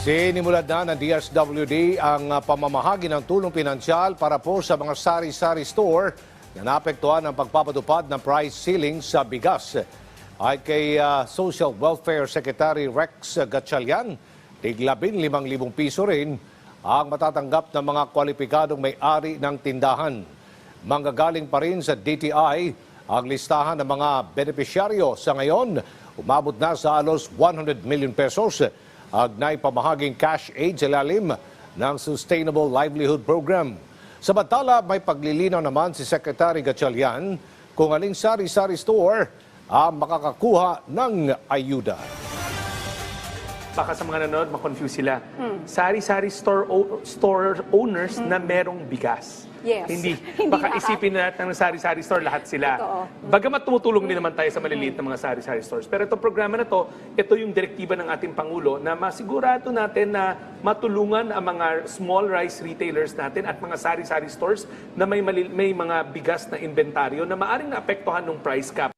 Sinimulad na ng DSWD ang uh, pamamahagi ng tulong pinansyal para po sa mga sari-sari store na naapektuhan ng pagpapatupad ng price ceiling sa bigas. Ay kay uh, Social Welfare Secretary Rex Gatchalian, limang libong piso rin ang matatanggap ng mga kwalipikadong may-ari ng tindahan. Manggagaling pa rin sa DTI ang listahan ng mga benepisyaryo sa ngayon. Umabot na sa alos 100 million pesos agnay pamahaging cash aid sa lalim ng Sustainable Livelihood Program. Samantala, may paglilinaw naman si Secretary Gatchalian kung aling sari-sari store ang makakakuha ng ayuda. Baka sa mga nanonood, makonfuse sila. Sari-sari store store owners na merong bigas. Yes. Hindi. Hindi Baka lahat. isipin na natin ng sari-sari store, lahat sila. Totoo. Bagamat tumutulong din naman tayo sa maliliit na mga sari-sari stores. Pero itong programa na to, ito yung direktiba ng ating Pangulo na masigurado natin na matulungan ang mga small rice retailers natin at mga sari-sari stores na may, may mga bigas na inventaryo na maaring naapektuhan ng price cap.